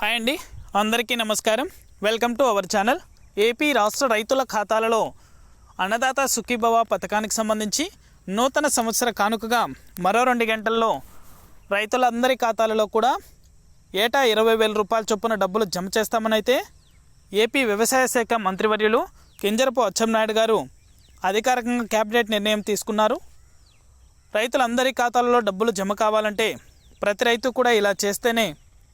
Hi అండి. అందరికీ నమస్కారం. Welcome to our channel. AP రాష్ట్ర రైతుల ఖాతాలలో అన్నదాత సుఖీభవ పథకానికి సంబంధించి నూతన సంవత్సర కానుకగా మరో రెండు గంటల్లో రైతులందరి ఖాతాలలో కూడా ఏటా ఇరవై వేల రూపాయల చొప్పున డబ్బులు జమ చేస్తామని అయితే ఏపీ వ్యవసాయ శాఖ మంత్రివర్యులు కింజరపు అచ్చెంనాయుడు గారు అధికారికంగా కేబినెట్ నిర్ణయం తీసుకున్నారు. రైతులందరి ఖాతాలలో డబ్బులు జమ కావాలంటే ప్రతి రైతు కూడా ఇలా చేస్తేనే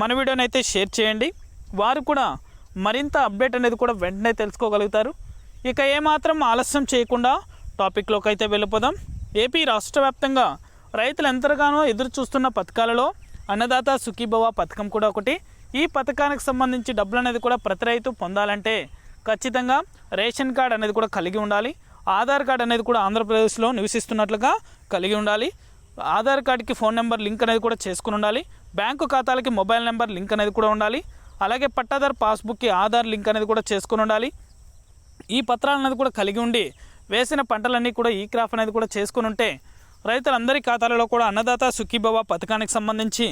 మన వీడియోని అయితే షేర్ చేయండి. వారు కూడా మరింత అప్డేట్ అనేది కూడా వెంటనే తెలుసుకోగలుగుతారు. ఇక ఏమాత్రం ఆలస్యం చేయకుండా టాపిక్లోకి అయితే వెళ్ళిపోదాం. ఏపీ రాష్ట్ర వ్యాప్తంగా రైతులు ఎంతగానో ఎదురు చూస్తున్న పథకాలలో అన్నదాత సుఖీభవ పథకం కూడా ఒకటి. ఈ పథకానికి సంబంధించి డబ్బులు అనేది కూడా ప్రతి రైతు పొందాలంటే ఖచ్చితంగా రేషన్ కార్డ్ అనేది కూడా కలిగి ఉండాలి. ఆధార్ కార్డ్ అనేది కూడా ఆంధ్రప్రదేశ్లో నివసిస్తున్నట్లుగా కలిగి ఉండాలి. ఆధార్ కార్డుకి ఫోన్ నెంబర్ లింక్ అనేది కూడా చేసుకుని ఉండాలి. బ్యాంకు ఖాతాలకి మొబైల్ నెంబర్ లింక్ అనేది కూడా ఉండాలి. అలాగే పట్టాదార్ పాస్బుక్కి ఆధార్ లింక్ అనేది కూడా చేసుకుని ఉండాలి. ఈ పత్రాలు అనేది కూడా కలిగి ఉండి వేసిన పంటలన్నీ కూడా ఈ క్రాఫ్ అనేది కూడా చేసుకుని ఉంటే రైతులందరి ఖాతాలలో కూడా అన్నదాత సుఖీభవ పథకానికి సంబంధించి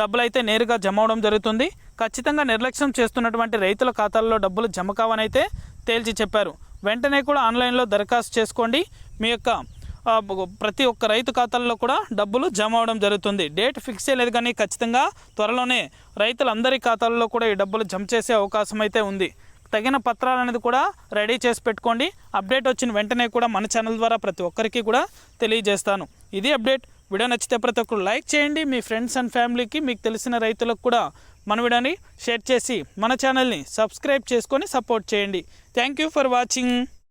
డబ్బులు అయితే నేరుగా జమ అవడం జరుగుతుంది. ఖచ్చితంగా నిర్లక్ష్యం చేస్తున్నటువంటి రైతుల ఖాతాల్లో డబ్బులు జమ కావనైతే తేల్చి చెప్పారు. వెంటనే కూడా ఆన్లైన్లో దరఖాస్తు చేసుకోండి. మీ యొక్క ప్రతి ఒక్క రైతు ఖాతాల్లో కూడా డబ్బులు జమ అవడం జరుగుతుంది. డేట్ ఫిక్స్ చేయలేదు కానీ ఖచ్చితంగా త్వరలోనే రైతులందరి ఖాతాల్లో కూడా ఈ డబ్బులు జమ చేసే అవకాశం అయితే ఉంది. తగిన పత్రాలు అనేది కూడా రెడీ చేసి పెట్టుకోండి. అప్డేట్ వచ్చిన వెంటనే కూడా మన ఛానల్ ద్వారా ప్రతి ఒక్కరికి కూడా తెలియజేస్తాను. ఇది అప్డేట్. వీడియో నచ్చితే ప్రతి ఒక్కరు లైక్ చేయండి. మీ ఫ్రెండ్స్ అండ్ ఫ్యామిలీకి మీకు తెలిసిన రైతులకు కూడా మన వీడియోని షేర్ చేసి మన ఛానల్ని సబ్స్క్రైబ్ చేసుకొని సపోర్ట్ చేయండి. Thank you for watching.